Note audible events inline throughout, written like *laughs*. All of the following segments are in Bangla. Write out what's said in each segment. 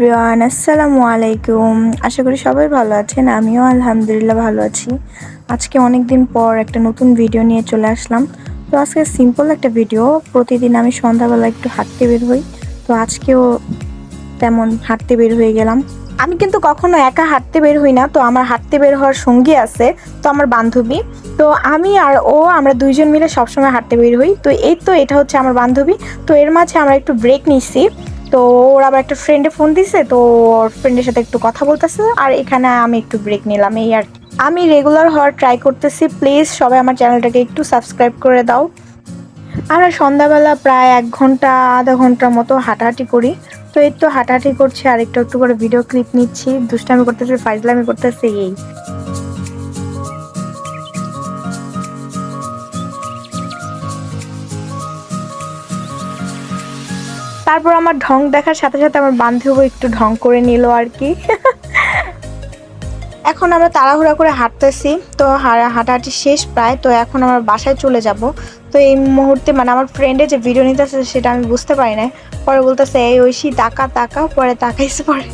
এভরিওয়ান, আসসালামু আলাইকুম। আশা করি সবাই ভালো আছেন, আমিও আলহামদুলিল্লাহ ভালো আছি। আজকে অনেক দিন পর একটা নতুন ভিডিও নিয়ে চলে আসলাম। তো আজকে সিম্পল একটা ভিডিও, প্রতিদিন আমি সন্ধ্যাবেলা একটু হাঁটতে বের হই। তো আজকেও তেমন হাঁটতে বের হয়ে গেলাম। আমি কিন্তু কখনো একা হাঁটতে বের হই না, তো আমার হাঁটতে বের হওয়ার সঙ্গী আছে, তো আমার বান্ধবী। তো আমি আর ও, আমরা দুইজন মিলে সবসময় হাঁটতে বের হই। তো এই তো এটা হচ্ছে আমার বান্ধবী। তো এর মাঝে আমরা একটু ব্রেক নিচ্ছি। তো ওর আবার একটা ফ্রেন্ডে ফোন দিছে, তো ওর ফ্রেন্ডের সাথে একটু কথা বলতেছে আর এখানে আমি একটু ব্রেক নিলাম, এই আর আমি রেগুলার হওয়ার ট্রাই করতেছি প্লিজ সবাই আমার চ্যানেলটাকে একটু সাবস্ক্রাইব করে দাও। আমরা সন্ধ্যাবেলা প্রায় এক ঘণ্টা, আধা ঘণ্টার মতো হাঁটাহাঁটি করি। তো এই তো হাঁটাহাঁটি করছি আর একটু একটু করে ভিডিও ক্লিপ নিচ্ছি। দুষ্টামি করতেছি, ফাইজলামি করতেছি, এই। তারপর আমার ঢং দেখার সাথে সাথে আমার বান্ধবী একটু ঢং করে নিল আর কি। এখন আমরা তাড়াহুড়া করে হাঁটতেছি, তো হাঁটাহাঁটি শেষ প্রায়, তো এখন আমার বাসায় চলে যাব। তো এই মুহূর্তে মানে আমার ফ্রেন্ডে যে ভিডিও নিতেছে সেটা আমি বুঝতে পারি না পরে বলতেছে, এই ঐশী, তাকা তাকা। পরে তাকাইছে, পরে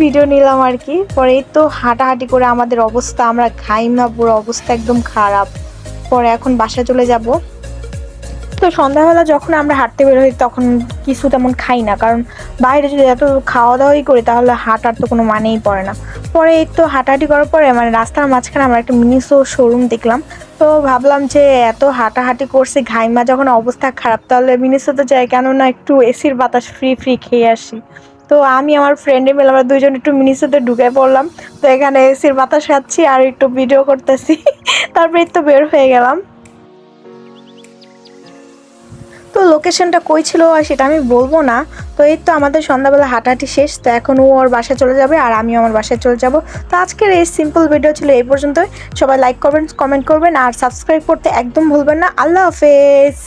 ভিডিও নিলাম আর কি। পরে তো হাঁটাহাঁটি করে আমাদের অবস্থা, আমরা খাই না পুরো অবস্থা একদম খারাপ। পরে এখন বাসায় চলে যাব। তো সন্ধ্যাবেলা যখন আমরা হাঁটতে বের হই, তখন কিছু তেমন খাই না। কারণ বাইরে যদি এত খাওয়া দাওয়াই করি, তাহলে হাঁটার তো কোনো মানেই পড়ে না। পরে এই তো হাঁটাহাঁটি করার পরে মানে রাস্তার মাঝখানে আমরা একটা মিনিসো শোরুম দেখলাম। তো ভাবলাম যে এত হাঁটাহাঁটি করছি, ঘাইমা যখন অবস্থা খারাপ, তাহলে মিনিসোতে যাই। কেননা একটু এসির বাতাস ফ্রি ফ্রি খেয়ে আসি। তো আমি, আমার ফ্রেন্ডে মিলে আমরা দুইজন একটু মিনিসোতে ঢুকে পড়লাম। তো এখানে এসির বাতাস খাচ্ছি আর একটু ভিডিও করতেছি। *laughs* তারপরে তো বের হয়ে গেলাম। তো লোকেশনটা কই ছিল আর সেটা আমি বলব না। তো এই তো আমাদের সন্ধ্যাবেলা হাঁটাহাঁটি শেষ, তো এখন ও ওর বাসায় চলে যাবে আর আমিও আমার বাসায় চলে যাব। তো আজকের এই সিম্পল ভিডিও ছিল এই পর্যন্তই। সবাই লাইক করবেন কমেন্ট করবেন আর সাবস্ক্রাইব করতে একদম ভুলবেন না। আল্লাহ হাফেজ!